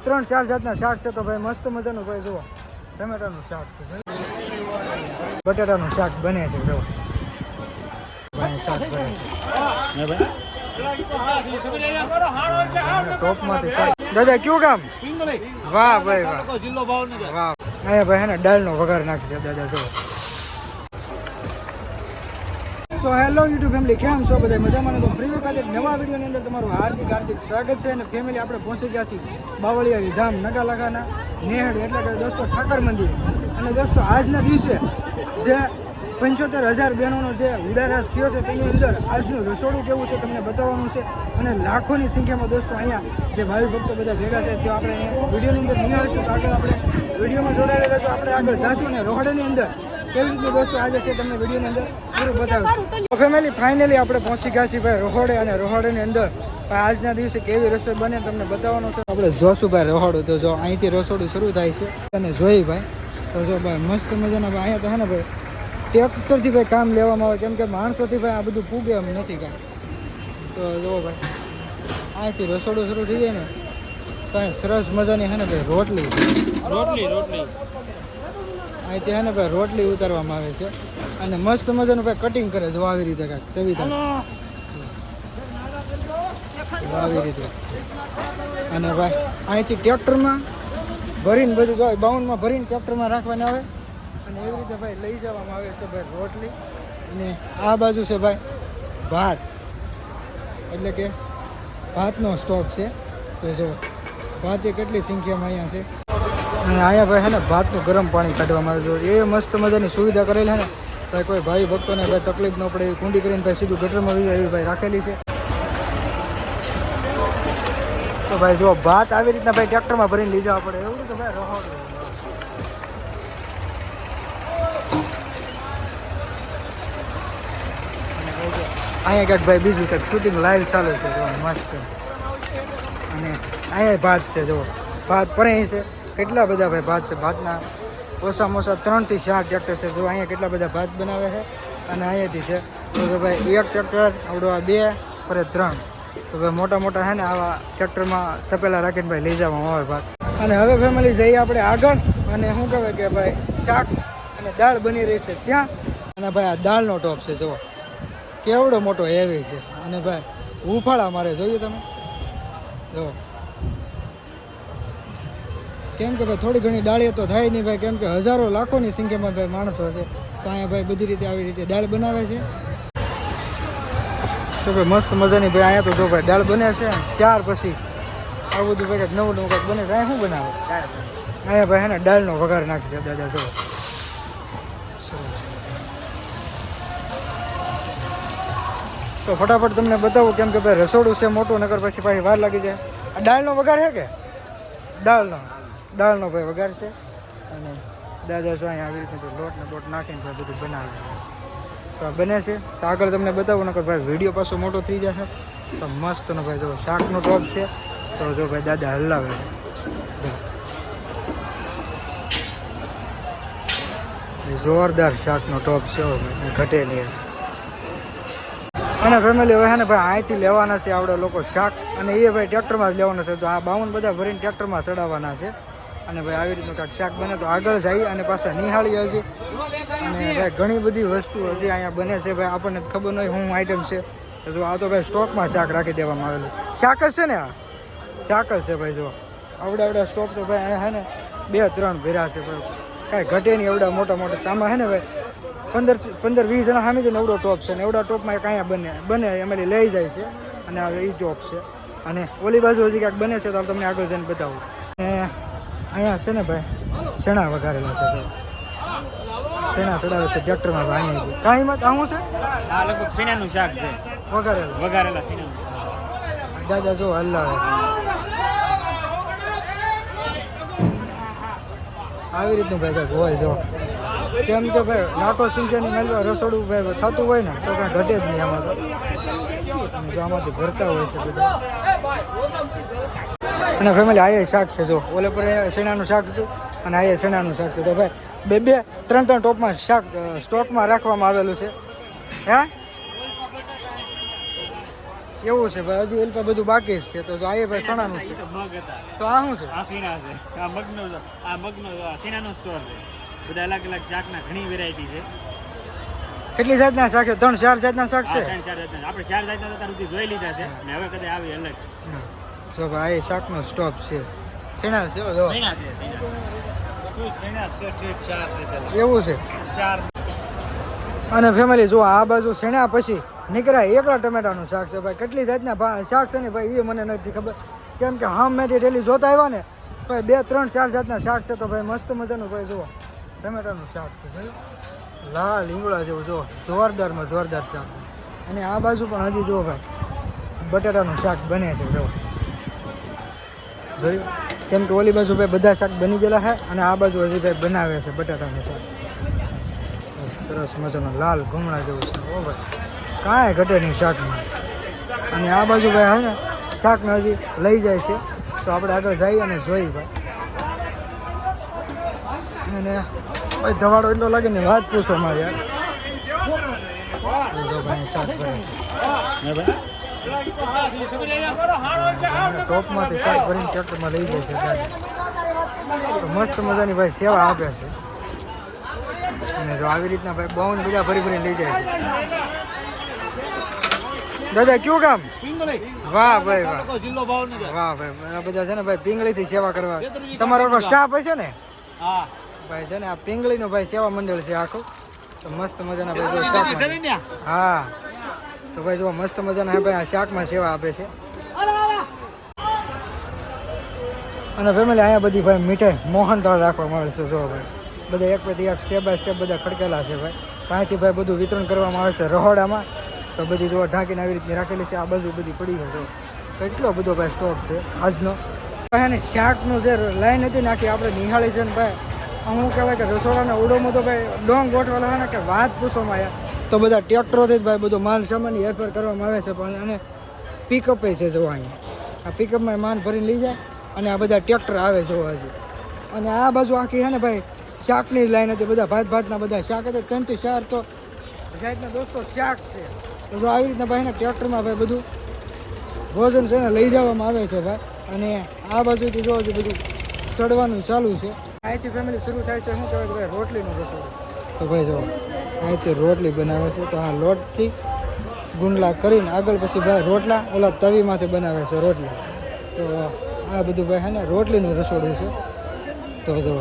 ત્રણ ચાર જાતના શાક છે તો ભાઈ મસ્ત મજાનું ભાઈ જુઓ. ટમેટાનું શાક છે બટાટાનું શાક બને છે જુઓ. શાક બને ટોપમાંથી દાદા કયું કામ વાહ ભાઈ વાહ. વાહ. અહીંયા ભાઈ હે ને દાળનો વઘાર નાખશે દાદા જો સો હેલો યુટ્યુબ ફેમિલી કેમ છો બધા મજામાં તો ફ્રી વખત એક નવા વિડીયોની અંદર તમારું હાર્દિક હાર્દિક સ્વાગત છે અને ફેમિલી આપણે પહોંચી ગયા છીએ બાવળિયા ધામ નગાલાગાના નેહડ. એટલે કે દોસ્તો, ઠાકર મંદિર. અને દોસ્તો, આજના દિવસે જે પંચોતેર હજાર બહેનોનો જે ઉડારાસ થયો છે, તેની અંદર આજનું રસોડું કેવું છે તમને બતાવવાનું છે. અને લાખોની સંખ્યામાં દોસ્તો, અહીંયા જે ભાવિ ભક્તો બધા ભેગા છે તે આપણે વિડીયોની અંદર નિહાળીશું. તો આગળ આપણે વિડીયોમાં જોડાયેલા રહેજો આપણે આગળ જાશું અને રોહડાની અંદર કેવી રીતે દોસ્તો આજે છે તમને વિડીયોની અંદર પૂરું બતાવીશું. ફેમિલી ફાઇનલી આપણે પહોંચી ગયા છીએ ભાઈ રોહડે અને રોહડેની અંદર. આજના દિવસે કેવી રસોઈ બને તમને બતાવવાનું છે. આપણે જોશું ભાઈ રોહડું તો જો અહીંથી રસોડું શરૂ થાય છે. અને જોઈ ભાઈ તો જો ભાઈ મસ્ત મજાના ભાઈ અહીંયા તો હે ને ભાઈ ટ્રેક્ટરથી ભાઈ કામ લેવામાં આવે. કેમ કે માણસોથી ભાઈ આ બધું પૂગે એમ નથી કામ તો જુઓ ભાઈ અહીંથી રસોડું શરૂ થઈ જાય ને તો સરસ મજાની હે ને ભાઈ રોટલી. રોટલી રોટલી. અહીંથી હે ને ભાઈ રોટલી ઉતારવામાં આવે છે. અને મસ્ત મજાનું ભાઈ કટિંગ કરે જો આવી રીતે કાંઈક રીતે. આવી રીતે. અને ભાઈ અહીંથી ટ્રેક્ટરમાં ભરીને બધું જો બાઉન્ડમાં ભરીને ટ્રેક્ટરમાં રાખવાને આવે. અને એવી રીતે ભાઈ લઈ જવામાં આવે છે ભાઈ રોટલી. અને આ બાજુ છે ભાઈ ભાત. એટલે કે ભાતનો સ્ટોક છે. તો જો ભાત એ કેટલી સંખ્યામાં અહીંયા છે? અને અહીંયા ભાઈ છે ને ભાતનું ગરમ પાણી કાઢવામાં આવે છે. એ મસ્ત મજાની સુવિધા કરેલી છે ને. ભાઈ કોઈ ભાઈ ભક્તોને ભાઈ તકલીફ ન પડે કુંડી કરીને ભાઈ સીધું ગટરમાં આવી જાય એવી ભાઈ રાખેલી છે. તો ભાઈ જો ભાત આવી રીતના ભાઈ ટ્રેક્ટરમાં ભરીને લઈ જવા પડે. એવું તો ભાઈ રહો. અહીંયા ક્યાંક ભાઈ બીજું ક્યાંક શૂટિંગ લાઈવ ચાલુ છે. જો, મસ્ત. અને અહીંયા ભાત છે, જો. ભાત પરે છે. કેટલા બધા ભાઈ ભાત છે? ભાતના ઓછા ત્રણથી ચાર ટ્રેક્ટર છે. જો અહીંયા કેટલા બધા ભાત બનાવે છે? અને અહીંયાથી છે. તો જો ભાઈ, એક ટ્રેક્ટર આવડો આ બે પરે ત્રણ. તો ભાઈ, મોટા મોટા છે ને, આવા ટ્રેક્ટરમાં તપેલા રાખીને ભાઈ લઈ જવામાં આવે ભાત. અને હવે ફેમિલી જઈએ આપણે આગળ. અને શું કહેવાય કે ભાઈ, શાક અને દાળ બની રહી છે ત્યાં. અને ભાઈ, આ દાળનો ટોપ છે, જુઓ. કેવડો મોટો હેવી છે. અને ભાઈ, હુંફાળા મારે જોયું તમે. જો કેમ કે ભાઈ થોડી ઘણી દાળીએ તો થાય નહીં ભાઈ, કેમ કે હજારો લાખોની સંખ્યામાં ભાઈ માણસો છે. તો અહીંયા ભાઈ બધી રીતે આવી રીતે દાળ બનાવે છે. તો ભાઈ મસ્ત મજાની ભાઈ અહીંયા તો જો ભાઈ દાળ બને છે. ત્યાર પછી આવું બધું ભાઈ નવું નવું કંઈક બને અહીંયા શું બનાવે? અહીંયા ભાઈ હે ને દાળનો વઘાર નાખી દાદા, જો. તો ફટાફટ તમને બતાવું કેમ કે ભાઈ રસોડું છે મોટું નગર પછી પાછી વાર લાગી જાય. આ દાળનો વઘાર છે કે? દાળનો દાળનો ભાઈ વઘાર છે અને દાદા શું અહીંયા આવી રીતે લોટ ને બોટ નાખીને ભાઈ બધું બનાવે તો આ બને છે. તો આગળ તમને બતાવું, નકર ભાઈ વીડિયો પાછો મોટો થઈ જશે. તો મસ્તનો ભાઈ જો શાકનો ટોપ છે. તો જો ભાઈ દાદા હલાવે. જોરદાર શાકનો ટોપ છે ઘટે નહીં. અને ફેમિલી હવે ને ભાઈ અહીંથી લેવાના છે આપણે લોકો શાક. અને એ ભાઈ ટ્રેક્ટરમાં જ લેવાના છે. તો આ બાવન બધા ભરીને ટ્રેક્ટરમાં ચડાવવાના છે. અને ભાઈ આવી રીતનું કાંઈક શાક બને તો આગળ જઈ અને પાછા નિહાળીએ હજી અને ભાઈ ઘણી બધી વસ્તુ હજી અહીંયા બને છે ભાઈ, આપણને ખબર નહીં શું આઈટમ છે. તો જો આ તો ભાઈ સ્ટોકમાં શાક રાખી દેવામાં આવેલું. શાક જ છે ને આ? શાક જ છે ભાઈ જો. આવડા આવડા સ્ટોક તો ભાઈ અહીંયા હે ને બે ત્રણ ભેરા છે ભાઈ. કાંઈ ઘટે નહીં એવડા મોટા મોટા સામા હે ને ભાઈ. પંદર પંદર વીસ જણા સામે છે ને એવડો ટોપ છે ને એવડા ટોપમાં અહીંયા બને બને એમાં લઈ જાય છે. અને હવે એ ટોપ છે. અને ઓલી બાજુ હજી ક્યાંક બને છે તો તમને આગળ જઈને બતાવું. અહીંયા છે ને ભાઈ શેણા વઘારેલા છે સાહેબ શેણા ચડાવે છે ટ્રેક્ટરમાં ભાઈ અહીંયા કાંઈ મત આવું છે? આ લગભગ સીણાનું શાક છે. વઘારેલા. વઘારેલા શેણા દાદા જો હલાવે. આવી રીતનું ભાઈ કાંઈક હોય જો. કેમ કે ભાઈ લાખો સંખ્યાની મેળવા રસોડું ભાઈ થતું હોય ને તો કાંઈ ઘટે જ નહીં આમાં તો. આમાંથી ભરતા હોય છે બધા. અને ફેમિલી આ શાક છે જો. ઓલે પર શેણાનું શાક હતું અને આ શેણાનું શાક છે. તો ભાઈ બે બે ત્રણ ત્રણ ટોપમાં શાક સ્ટોકમાં રાખવામાં આવેલું છે. હે? એવું છે ભાઈ હજી ઓલપા બધું બાકી છે. તો જો આ ભાઈ સણાનું છે. તો આ શું છે? આ સીણા છે. આ મગનો આ મગનો આ સીણાનો સ્ટોર છે. બધા અલગ અલગ શાકના ઘણી વેરાયટી છે. કેટલી જાતના શાક છે? ત્રણ ચાર જાતના શાક છે? ત્રણ ચાર જાતના આપણે ચાર જાતના તો અત્યાર સુધી જોઈ લીધા છે. ને હવે કદાચ આવી અલગ. જો ભાઈ શાકનો સ્ટોપ છે. શેણા છે જો. એવું છે? અને ફેમિલી જો આ બાજુ શેણા પછી નીકળ્યા? એકલા ટમેટાનું શાક છે ભાઈ. કેટલી જાતના શાક છે ને ભાઈ એ મને નથી ખબર. કેમ કે હામ મેં ડેલી જોતા આવ્યા ને ભાઈ બે ત્રણ ચાર જાતના શાક છે તો ભાઈ મસ્ત મજાનું ભાઈ જુઓ. ટમેટાનું શાક છે ભાઈ. લાલ લીંગડા જેવું જુઓ. જોરદારમાં જોરદાર શાક. અને આ બાજુ પણ હજી જુઓ ભાઈ બટાટાનું શાક બને છે જુઓ. જોયું? કેમ કે ઓલી બાજુ ભાઈ બધા શાક બની ગયેલા છે અને આ બાજુ હજી ભાઈ બનાવે છે બટાટાનું શાક. સરસ મજાનો લાલ ઘૂમણા જેવું છે. ઓ ભાઈ, કાંઈ ઘટે નહીં શાકમાં. અને આ બાજુ ભાઈ હે ને, શાકને હજી લઈ જાય છે. તો આપણે આગળ જઈએ અને જોઈ ભાઈ. અને ભાઈ ધવાડો એટલો લાગે ને વાત પૂછો માં યાર. ભાઈ શાક ભરે ટોપમાંથી શાક ભરીને ટ્રેક્ટરમાં લઈ જાય છે મસ્ત મજાની ભાઈ સેવા આપે છે. અને જો આવી રીતના ભાઈ બહુ જ બધા ભરી ભરીને લઈ જાય છે. દાદા કયું કામ વાહ ભાઈ વાહ. વાહ ભાઈ આ બધા છે ને ભાઈ પીંગળીથી સેવા કરવા. તમારો સ્ટાફ હશે ને? હા. ભાઈ છે ને આ પીંગળીનો ભાઈ સેવા મંડળ છે આખું. તો મસ્ત મજાના ભાઈ હા. તો ભાઈ જો મસ્ત મજાના હે ભાઈ, આ શાકમાં સેવા આપે છે. અને ફેમિલી અહીંયા બધી ભાઈ મીઠાઈ મોહન થાળ રાખવામાં આવે છે જો ભાઈ. બધા એક પછી એક સ્ટેપ બાય સ્ટેપ બધા ખડકેલા છે ભાઈ. ત્યાંથી ભાઈ બધું વિતરણ કરવામાં આવે છે રહોડામાં. તો બધી જો ઢાંકીને આવી રીતની રાખેલી છે, આ બાજુ બધી પડી છે જો કેટલો બધો ભાઈ સ્ટોક છે આજનો. ભાઈ અને શાકનું જે લાઈન હતી નાખી આપણે નિહાળી છે ને ભાઈ. હું કહેવાય કે રસોડાના ઓડોમાં તો ભાઈ ડોંગ ગોઠવેલા ને કે વાત પૂછવામાં આવ્યા. તો બધા ટ્રેક્ટરોથી જ ભાઈ બધો માલ સામાનની હેરફેર કરવામાં આવે છે, પણ અને પિકઅપે છે જો અહીંયા. આ પિકઅપમાં માલ ભરીને લઈ જાય અને આ બધા ટ્રેક્ટર આવે છે હજી અને આ બાજુ આખી છે ને ભાઈ, શાકની લાઈન હતી, બધા ભાત ભાતના બધા શાક હતા, ત્રણથી ચાર તો જાતના દોસ્તો શાક છે. તો જો આવી રીતના ભાઈ ને ટ્રેક્ટરમાં ભાઈ બધું ભોજન છે ને લઈ જવામાં આવે છે ભાઈ. અને આ બાજુથી જો છે બધું ચડવાનું ચાલુ છે. અહીંથી ફેમિલી શરૂ થાય છે, શું કહેવાય ભાઈ, રોટલીનું રસોડું. તો ભાઈ જો અહીંથી રોટલી બનાવે છે. તો આ લોટથી ગુંડલા કરીને આગળ પછી ભાઈ રોટલા ઓલા તવીમાંથી બનાવે છે રોટલી. તો આ બધું ભાઈ હે ને રોટલીનું રસોડું છે. તો જો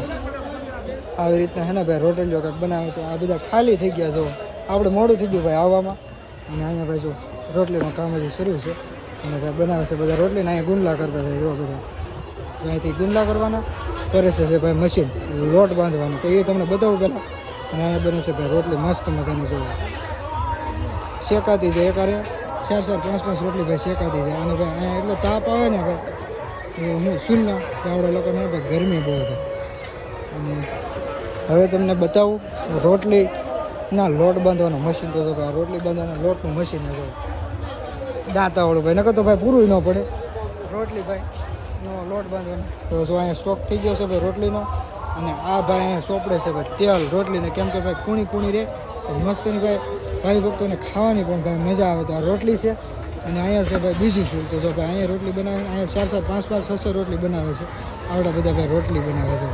આવી રીતના હે ને ભાઈ રોટલીઓ કંઈક બનાવે તો આ બધા ખાલી થઈ ગયા જો. આપણે મોડું થઈ ગયું ભાઈ આવવામાં. અને અહીંયા ભાઈ જો રોટલીનું કામ હજી શરૂ છે. અને ભાઈ બનાવે છે બધા રોટલીને અહીંયા ગુંડલા કરતા છે જો બધા. અહીંથી ગુંડલા કરવાના. કરે છે ભાઈ મશીન લોટ બાંધવાનું. તો એ તમને બતાવું પહેલાં. અને અહીંયા બને છે ભાઈ, રોટલી, મસ્ત મજાની છે. શેકાતી છે એકારે ચાર ચાર, પાંચ પાંચ રોટલી ભાઈ શેકાતી છે. અને ભાઈ, અહીંયા એટલો તાપ આવે ને ભાઈ હું શૂન્ય કે આવડે લોકોને ભાઈ ગરમી બહુ થાય. હવે તમને બતાવું રોટલી ના લોટ બાંધવાનું મશીન તો ભાઈ, રોટલી બાંધવાનું લોટનું મશીન જો દાંતાવાળું ભાઈ, નકર તો ભાઈ પૂરું ન પડે. રોટલી ભાઈ, નો લોટ બાંધવાનો. તો જો અહીંયા સ્ટોક થઈ ગયો છે ભાઈ રોટલીનો. અને આ ભાઈ અહીંયા સોપડે છે ભાઈ તેલ રોટલીને કેમ કે ભાઈ કુણી કુણી રહે મસ્તની ભાઈ ભાઈ ભક્તોને ખાવાની પણ ભાઈ મજા આવે તો આ રોટલી છે. અને અહીંયા છે ભાઈ બીજી શું, તો જો ભાઈ અહીંયા રોટલી બનાવે, અહીંયા ચાર ચાર, પાંચ પાંચ છસો રોટલી બનાવે છે. આવડા બધા ભાઈ રોટલી બનાવે છે.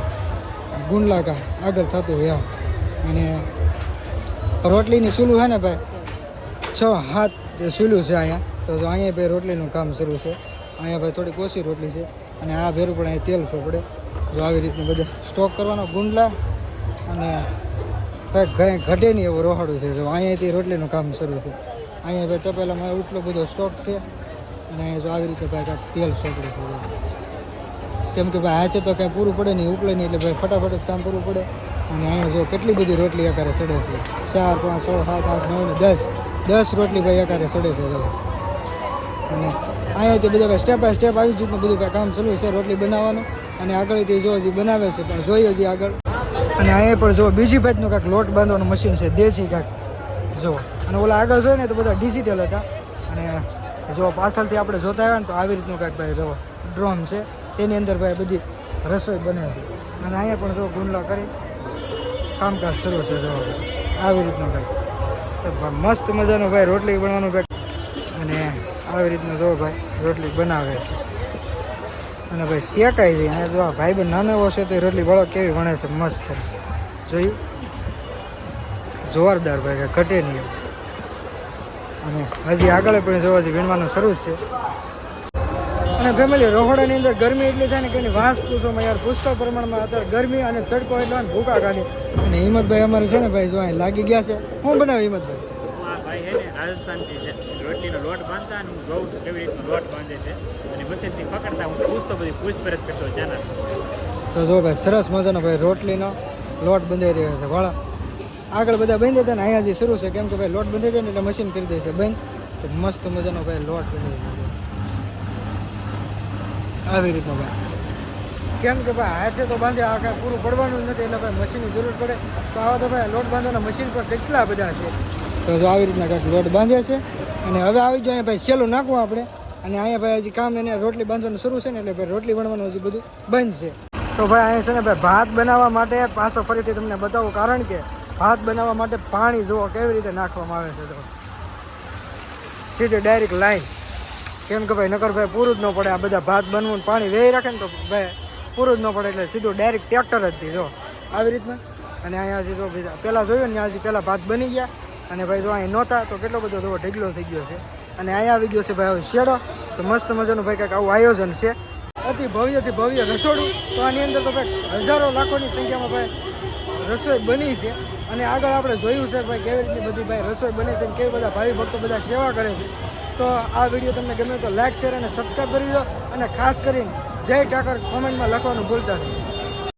ગુંડલાકા આગળ થતું હોય એમ. અને રોટલીની સૂલું છે ને ભાઈ? છ હાથ સૂલું છે અહીંયા. તો અહીંયા ભાઈ રોટલીનું કામ શરૂ છે. અહીંયા ભાઈ થોડીક ઓછી રોટલી છે. અને આ ભેરું પણ અહીંયા તેલ સોપડે. જો આવી રીતનું બધું સ્ટોક કરવાનો ગુંડલા અને ભાઈ ઘટે નહીં એવું રોહાડું છે. જો અહીંયાથી રોટલીનું કામ શરૂ થયું. અહીંયા ભાઈ તપેલામાં એટલો બધો સ્ટોક છે અને જો આવી રીતે ભાઈ તેલ સોંપડે છે. કેમ કે ભાઈ હાથે તો કાંઈ પૂરું પડે નહીં, ઉપલે નહીં, એટલે ભાઈ ફટાફટ જ કામ પૂરું પડે. અને અહીંયા જો કેટલી બધી રોટલી અકારે સડે છે. ચાર પાંચ છ સાત, આઠ, નવ ને દસ. દસ રોટલી ભાઈ અકારે સડે છે, જો. અને અહીંયાથી બધા ભાઈ સ્ટેપ બાય સ્ટેપ આવી જ બધું કામ ચાલુ છે રોટલી બનાવવાનું. અને આગળથી જો હજી બનાવે છે, પણ જોઈએ હજી આગળ. અને અહીંયા પણ જો બીજી ભાતનું કાંઈક લોટ બાંધવાનું મશીન છે, દેશી કાંઈક. જો, અને ઓલા આગળ જોઈએ ને તો બધા ડિજિટલ હતા. અને જો પાછળથી આપણે જોતા આવ્યા ને તો આવી રીતનું કાંઈક ભાઈ જો ડ્રોન છે. તેની અંદર ભાઈ બધી રસોઈ બને છે. અને અહીંયા પણ જો ગુંડલા કરી કામકાજ શરૂ છે, જો આવી રીતનું કાંઈક. મસ્ત મજાનું ભાઈ રોટલી બનવાનું ભાઈ. અને આવી રીતનું જો ભાઈ રોટલી બનાવે છે. અને ભાઈ શેકાય જાય અને જો આ ભાઈ બન નાનો એવો છે તો રોટલી બળો કેવી વણે છે, મસ્ત જોયું? જોરદાર ભાઈ કે ઘટે નહીં અને હજી આગળ પણ જોવાથી વીણવાનું શરૂ છે. અને ફેમિલી રોહડાની અંદર ગરમી એટલી થાય ને કે એની વાસ પૂછવામાં યાર પુષ્કળ પ્રમાણમાં અત્યારે ગરમી અને તડકો એટલો ભૂકા કાઢી અને હિંમતભાઈ અમારે છે ને ભાઈ, જો અહીં લાગી ગયા છે. હું બનાવે હિંમતભાઈ? રાજસ્થાનથી છે. રોટલીનો લોટ બાંધતા અને હું જોઉં છું. કેવી રીતનો લોટ બાંધે છે. અને મશીનથી પકડતા હું પૂછતો બધી પૂછપરછ કરતો ચાના તો જો ભાઈ, સરસ મજાનો ભાઈ રોટલીનો લોટ બંધાઈ રહ્યો છે. વાળા, આગળ બધા બંધ હતા ને અહીંયા જે શરૂ છે. કેમ કે ભાઈ, લોટ બંધાઈ જાય ને એટલે મશીન કરી દે છે. બંધ. તો મસ્ત મજાનો ભાઈ લોટ બંધાઈ જાય આવી રીતનો ભાઈ. કેમ કે ભાઈ, હાથે તો બાંધે, આ કાંઈ પૂરું પડવાનું નથી. એટલે ભાઈ મશીનની જરૂર પડે. તો આવા તો ભાઈ લોટ બાંધવાના મશીન પર કેટલા બધા છે. તો જો આવી રીતના કાંઈક લોટ બાંધે છે. અને હવે આવી જાય ભાઈ સેલું નાખવું આપણે. અને અહીંયા ભાઈ હજી કામ એને રોટલી બાંધવાનું શરૂ છે ને એટલે ભાઈ રોટલી વણવાનું હજી બધું બંધ છે. તો ભાઈ અહીંયા છે ને ભાઈ ભાત બનાવવા માટે પાછો ફરીથી તમને બતાવું, કારણ કે ભાત બનાવવા માટે પાણી જુઓ કેવી રીતે નાખવામાં આવે છે તો. સીધી ડાયરેક્ટ લાઈન કેમ કે ભાઈ નકર ભાઈ પૂરું જ ન પડે આ બધા ભાત બનવું પાણી વેહી રાખે ને તો ભાઈ પૂરું જ ન પડે એટલે સીધું ડાયરેક્ટ ટ્રેક્ટર જ જો. આવી રીતના. અને અહીંયા જો પહેલાં જોયું ને ત્યાં હજી પહેલાં ભાત બની ગયા. અને ભાઈ જો અહીં નહોતા, તો કેટલો બધો થોડો ઢગલો થઈ ગયો છે. અને અહીંયા આવી ગયો છે ભાઈ હવે શેડો. તો મસ્ત મજાનું ભાઈ કંઈક આવું આયોજન છે. અતિ ભવ્યથી ભવ્ય રસોડું. તો આની અંદર તો ભાઈ હજારો લાખોની સંખ્યામાં ભાઈ રસોઈ બની છે. અને આગળ આપણે જોયું છે ભાઈ કેવી રીતની બધી ભાઈ રસોઈ બને છે અને કેવી બધા ભાવિ ભક્તો બધા સેવા કરે છે. તો આ વીડિયો તમને ગમે તો લાઈક, શેર અને સબસ્ક્રાઈબ કરી દો. અને ખાસ કરીને જય ઠાકર કોમેન્ટમાં લખવાનું ભૂલતા નહીં.